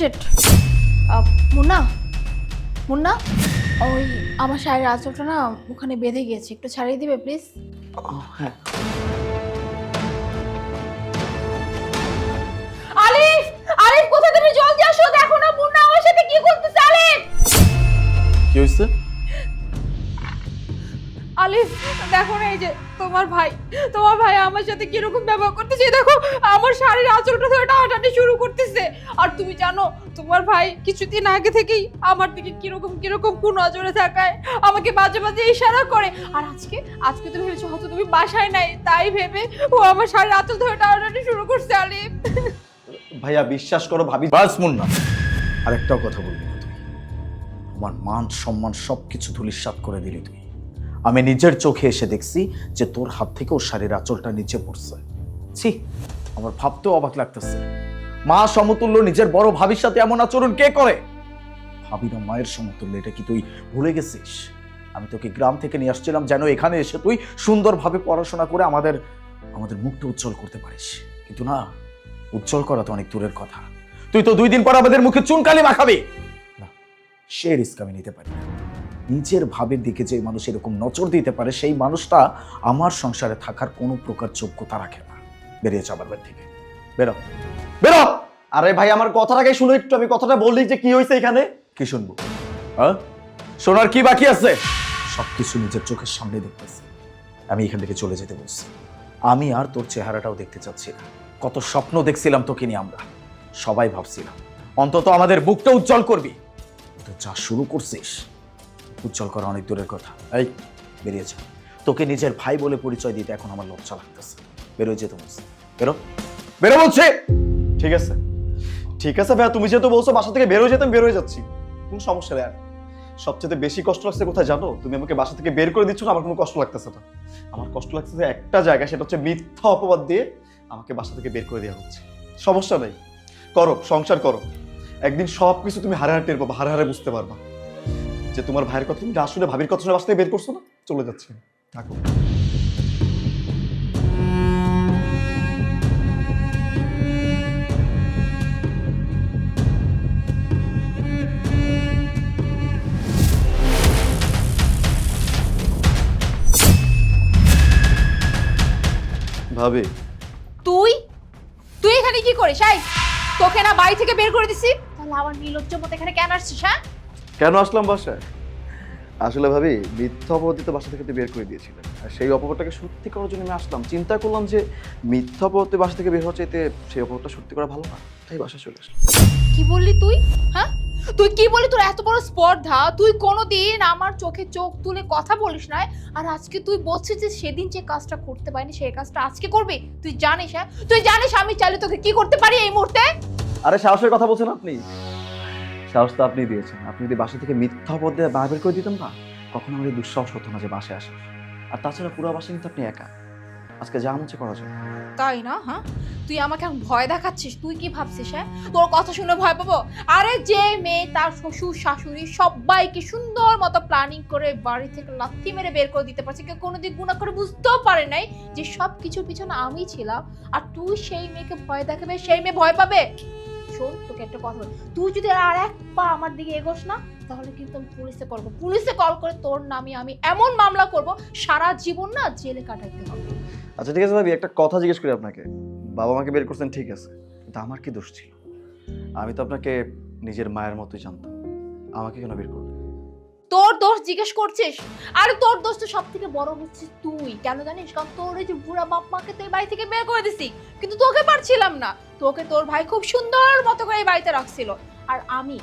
Sheet Munna? Munna? ওই আমার শাড়ির আঁচলটা না ওখানে বেঁধে গিয়েছে। একটু ছাড়িয়ে দিবে প্লিজ হ্যাঁ। আলিফ! আলিফ কোথায় তুমি জলদি আসো? দেখো না মুন্না আমার সাথে কি করতেছে আলিফ? কি হয়েছে আলিফ দেখো না এই যে তোমার ভাই তোমার ভাই আমার সাথে কীরকম ব্যবহার করতেছে? দেখো, আমার শাড়ির আঁচলটা ধরে টানাটানি শুরু করতেছে। আর তুমি জানো, তোমার ভাই কিছুদিন আগে থেকেই আমার দিকে কীরকম কীরকম কোন নজরে থাকায় আমাকে মাঝে মাঝে ইশারা করে। আর আজকে আজকে তো ভেবেছো হয়তো তুমি বাসায় নাই, তাই ভেবে ও আমার শাড়ির আঁচল ধরে টানাটানি শুরু করছে আলিফ ভাইয়া, বিশ্বাস করো, ভাবি বাস মুন্না আরেকটাও কথা বলবি আমার মান, সম্মান সব কিছু ধুলিস্বাত করে দিলি তুই আমি নিজের চোখে এসে দেখছি যে তোর হাত থেকে ওর শাড়ির আঁচলটা নিচে পড়ছে। ছি, আমার ভাবতেও অবাক লাগতেছে। মা সমতুল্য, নিজের বড় ভাবির সাথে এমন আচরণ কে করে? ভাবির মায়ের সমতুল্য, এটা কি তুই ভুলে গেছিস? আমি তোকে গ্রাম থেকে নিয়ে আসছিলাম যেন এখানে এসে তুই সুন্দরভাবে পড়াশোনা করে আমাদের আমাদের মুখটা উজ্জ্বল করতে পারিস। কিন্তু না, উজ্জ্বল করা তো অনেক দূরের কথা। তুই তো দুই দিন পর আমাদের মুখে চুনকালি মাখাবি। না, সে রিস্ক আমি নিতে পারি না। নিজের ভাবের দিকে যে মানুষ এরকম নজর দিতে পারে সেই মানুষটা আমার সংসারে থাকার কোনো প্রকার যোগ্যতা রাখে না। বেরিয়ে যাবার বাড়ি থেকে। বেরো। বেরো! আরে ভাই আমার কথাটাকে শুনো একটু। আমি কথাটা বললি যে কি হয়েছে এখানে। কি শুনব? হ্যাঁ শোনার কি বাকি আছে? সবকিছু নিজের চোখের সামনে দেখতেছি। আমি এখান থেকে চলে যেতে বলছি। আমি আর তোর চেহারাটাও দেখতে চাচ্ছি না। কত স্বপ্ন দেখছিলাম তোকে নিয়ে আমরা। সবাই ভাবছিলাম অন্তত আমাদের বুকটা উজ্জ্বল করবি। তো যা শুরু করছিস উজ্জ্বল করা অনেক দূরের কথা। এই, বেরিয়েছে। তোকে নিজের ভাই বলে পরিচয় দিতে এখন আমার লজ্জা লাগতেছে। বেরোয় যেতে বেরো। বেরো বলছে! ঠিক আছে। ঠিক আছে ভাইয়া, তুমি যেহেতু বলছো বাসা থেকে বেরোয় যেতাম বেরোয় যাচ্ছি। কোনো সমস্যা নেই আর। সবচেয়ে বেশি কষ্ট লাগছে কোথায় জানো? তুমি আমাকে বাসা থেকে বের করে দিচ্ছ আমার কোনো কষ্ট লাগতেছে না। আমার কষ্ট লাগতেছে একটা জায়গা সেটা হচ্ছে মিথ্যা অপবাদ দিয়ে আমাকে বাসা থেকে বের করে দেওয়া হচ্ছে। সমস্যা নেই। করো, সংসার করো। একদিন সব কিছু তুমি হারে হারে টের পাবো হারে হারে বুঝতে পারবা। যে তোমার ভাইয়ের কথা তুমি আসলে ভাবির কথা শুনে বাসা বের করছ না? চলে যাচ্ছে। থাকো। ভাবি। তুই? তুই এখানে কি করিস তোকে না বাড়ি থেকে বের করে দিছি। তাহলে আমার নির্লজ্জ মতো এখানে কেন আসছিস হ্যাঁ? কেন আসলাম বাসায়? আসলে ভাবি মিথ্যা অপবাদিত বাসা থেকে তো বের করে দিয়েছিলেন। আর সেই অপবাদটাকে সত্যি করার জন্য আমি আসলাম। চিন্তা করলাম যে মিথ্যা অপবাদে বাসা থেকে বের হওয়া চাইতে সেই অপবাদটা সত্যি করা ভালো না তাই বাসায় চলে আসলাম। কি বললি তুই? হ্যাঁ? তুই কি বলি তোর এত বড় স্পর্ধা? তুই কোনোদিন আমার চোখে চোখ তুলে কথা বলিস না আর আজকে তুই বলছিস যে সেদিন যে কাজটা করতে পারিনি সেই কাজটা আজকে করবি? তুই জানিস হ্যাঁ? তুই জানিস আমি চাইলে তোকে কি করতে পারি এই মুহূর্তে? আরে সাহসের কথা বলছেন আপনি? সাহস তো আপনি দিয়েছেন। আপনি যদি বাসা থেকে মিথ্যা অপবাদে বার করে দিতেন না, কখনো আমাদের দুঃসাহস হতো না যে বাসায় আসে আর তাছাড়া পুরো বাসা কিন্তু আপনি একা। আজকে যা মনে করা যায় তাই না হ্যাঁ? তুই আমাকে এখন ভয় দেখাচ্ছিস, তুই কি ভাবছিস হ্যাঁ? তোর কথা শুনে ভয় পাবো? আরে যে মেয়ে, তার শ্বশুর, শাশুড়ি সবাইকে সুন্দর মতো প্ল্যানিং করে বাড়ি থেকে লাথি মেরে বের করে দিতে পারছে, কেউ কোনোদিন গুণা করে বুঝতেও পারে নাই যে সব কিছুর পিছনে আমি ছিলাম। আর তুই সেই মেয়েকে ভয় দেখাবে, সেই মেয়ে ভয় পাবে? শোন, তোকে একটা কথা বলি। তুই যদি আর এক পা আমার দিকে এগোস না, তাহলে কিন্তু আমি পুলিশে কল করব। পুলিশে কল করে তোর নামে আমি এমন মামলা করব, সারা জীবন না জেলে কাটাইতে হবে। আচ্ছা ঠিক আছে ভাবি, একটা কথা জিজ্ঞেস করি আপনাকে। বাবা মাকে বের করছেন, ঠিক আছে। কিন্তু আমার কি দোষ ছিল? আমি তো আপনাকে নিজের মায়ের মতোই জানতাম। আমাকে কেন বের করলেন? তোর দোষ জিজ্ঞেস করছিস? আর তোর দোষ তো সব থেকে বড় হচ্ছে তুই। কেন জানিস? কারণ তোর এই যে বুড়া বাপ মাকে তো এই বাড়ি থেকে বের করে দিছি। কিন্তু তোকে পারছিলাম না। তোকে তোর ভাই খুব সুন্দর মতো করে এই বাড়িতে রাখছিল। আর আমি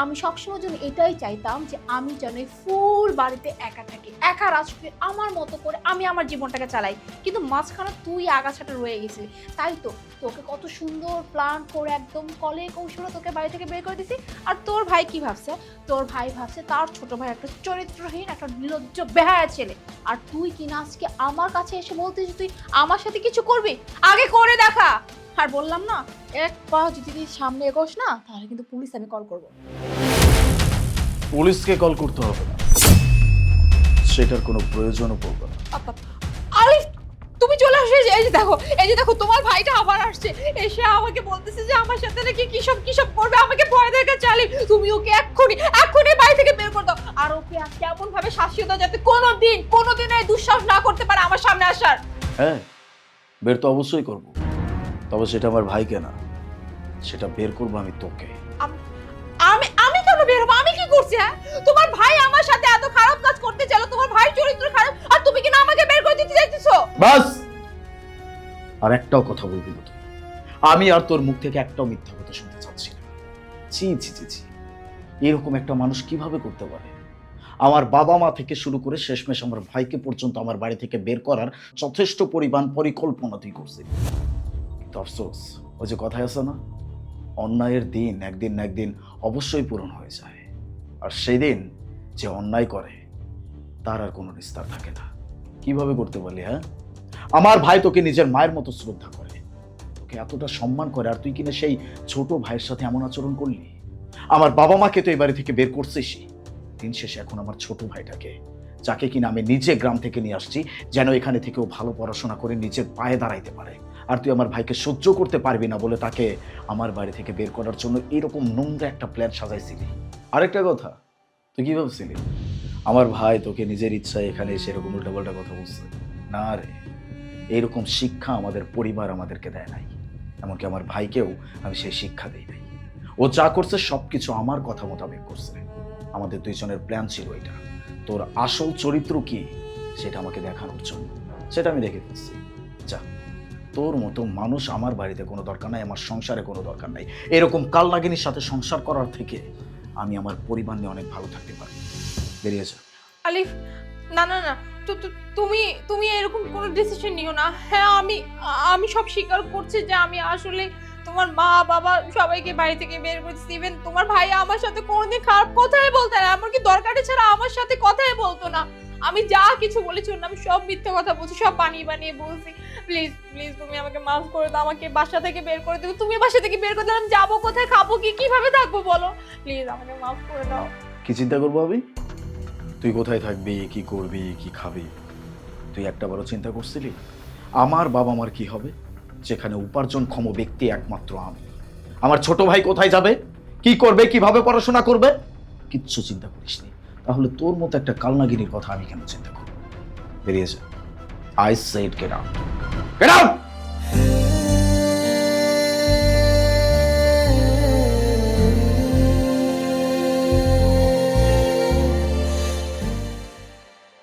আমি সবসময় জন্য এটাই চাইতাম যে আমি যেন ফুল বাড়িতে একা থাকি, একা রাজ করে আমার মতো করে আমি আমার জীবনটাকে চালাই। কিন্তু মাঝখানে তুই আগাছাটা রয়ে গেছিলি। তাই তো, তোকে কত সুন্দর প্ল্যান করে একদম কলে কৌশলে তোকে বাড়ি থেকে বের করে দিছি। আর তোর ভাই কি ভাবছে? তোর ভাই ভাবছে তার ছোট ভাই একটা চরিত্রহীন, একটা নির্লজ্জ বেহায়া ছেলে। আর তুই কিনা আজকে আমার কাছে এসে বলতিস যে তুই আমার সাথে কিছু করবি? আগে করে দেখা! আর বললাম না এক পা যদি সামনে এগোস না তাহলে কিন্তু পুলিশ আমি কল করব। পুলিশকে কল করতে হবে না। সেটার কোনো প্রয়োজনও পড়বে না। আলিফ তুমি চলে আসো এই যে- এই যে দেখো এই যে দেখো তোমার ভাইটা আবার আসছে। এসে আমাকে বলতেছে যে আমার সাথে নাকি কিসব কিসব করবে? আমাকে ভয় দেখা চালি তুমি ওকে এক্ষুনি এক্ষুনি বাড়ি থেকে বের করে দাও। আর ওকে কেমন ভাবে শাসিয়ে দাও যাতে কোনোদিন কোনোদিন এই দুঃসাহস না করতে পারে আমার সামনে আসার। হ্যাঁ বের তো অবশ্যই করব। তবে সেটা আমার ভাইকে না। সেটা বের করব আমি তোকে। আমি আমি কেন বের হব? আমি কি করছি হ্যাঁ? তোমার ভাই আমার সাথে এত খারাপ কাজ করতে চাইলো তোমার ভাই চরিত্র খারাপ আর তুমি কি না আমাকে বের করে দিতে চাইতেছো? বাস! আর একটাও কথা বলবি না আমি আর তোর মুখ থেকে একটাও মিথ্যা কথা শুনতে চাচ্ছি না। ছি ছি ছি ছি। এরকম একটা মানুষ কীভাবে করতে পারে? আমার বাবা মা থেকে শুরু করে শেষমেশ আমার ভাইকে পর্যন্ত আমার বাড়ি থেকে বের করার যথেষ্ট পরিমাণ পরিকল্পনা তুই করছিস। আফসোস ওই যে কথায় আছে না, অন্যায়ের দিন একদিন না একদিন অবশ্যই পূরণ হয়ে যায়। আর সেই দিন যে অন্যায় করে, তার আর কোনো নিস্তার থাকে না। কীভাবে করতে পারলি হ্যাঁ? আমার ভাই তোকে নিজের মায়ের মতো শ্রদ্ধা করে। তোকে এতটা সম্মান করে, আর তুই কিনা সেই ছোট ভাইয়ের সাথে এমন আচরণ করলি? আমার বাবা মাকে তো এই বাড়ি থেকে বের করছিসই দিন শেষে এখন আমার ছোট ভাইটাকে, যাকে কিনা আমি নিজে গ্রাম থেকে নিয়ে আসছি, যেন এখানে থেকেও ভালো পড়াশোনা করে নিজের পায়ে দাঁড়াইতে পারে। আর তুই আমার ভাইকে সহ্য করতে পারবি না বলে তাকে আমার বাড়ি থেকে বের করার জন্য এরকম নোংরা একটা প্ল্যান সাজাইছিলি। আরেকটা কথা, তুই কি ভাবছিলি? আমার ভাই তোকে নিজের ইচ্ছায় এখানে এসে এরকম উল্টাপাল্টা কথা বলছে। না রে, এরকম শিক্ষা আমাদের পরিবার আমাদেরকে দেয় নাই। এমনকি আমার ভাইকেও আমি সেই শিক্ষা দিই নাই। ও যা করছে সব কিছু আমার কথা মোতাবেক করছে। আমাদের দুইজনের প্ল্যান ছিল এটা। তোর আসল চরিত্র কি, সেটা আমাকে দেখানোর জন্য। সেটা আমি দেখে ফেলছি। যা। তোর মতো মানুষ আমার বাড়িতে কোনো দরকার নাই, আমার সংসারে কোনো দরকার নাই। এরকম কালনাগিনীর সাথে সংসার করার থেকে আমি আমার পরিবার নিয়ে অনেক ভালো থাকতে পারি। বেরিয়ে যা। আলিফ, না না না তুমি তুমি এরকম কোনো ডিসিশন নিও না। হ্যাঁ আমি আমি সব স্বীকার করছি যে আমি আসলে তোমার মা, বাবা সবাইকে বাড়ি থেকে বের করছি ইভেন তোমার ভাই আমার সাথে কোনোদিন খারাপ কথাই বলতে না, এমনকি দরকারি ছাড়া আমার সাথে কথাই বলতো না। আমি যা কিছু বলেছি নামে সব মিথ্যে কথা বলছি, সব বানিয়ে বানিয়ে বলছি। প্লিজ প্লিজ তুমি আমাকে মাফ করে দাও, আমাকে বাসা থেকে বের করে দেবো। তুমি বাসা থেকে বের করে দিলাম যাব কোথায়, খাব কি, কীভাবে থাকব বলো? প্লিজ আমাকে মাফ করে দাও। কি চিন্তা করব আমি তুই কোথায় থাকবি, কি করবি, কি খাবি? তুই একটা বড় চিন্তা করছিলি? আমার বাবা মার কি হবে? যেখানে উপার্জনক্ষম ব্যক্তি একমাত্র আমি। আমার ছোট ভাই কোথায় যাবে? কি করবে, কীভাবে পড়াশোনা করবে? কিচ্ছু চিন্তা করিসনি। তাহলে তোর মতো একটা কালনাগিরির কথা আমি কেন চিন্তা করব? বেরিয়ে যা। I said get out get out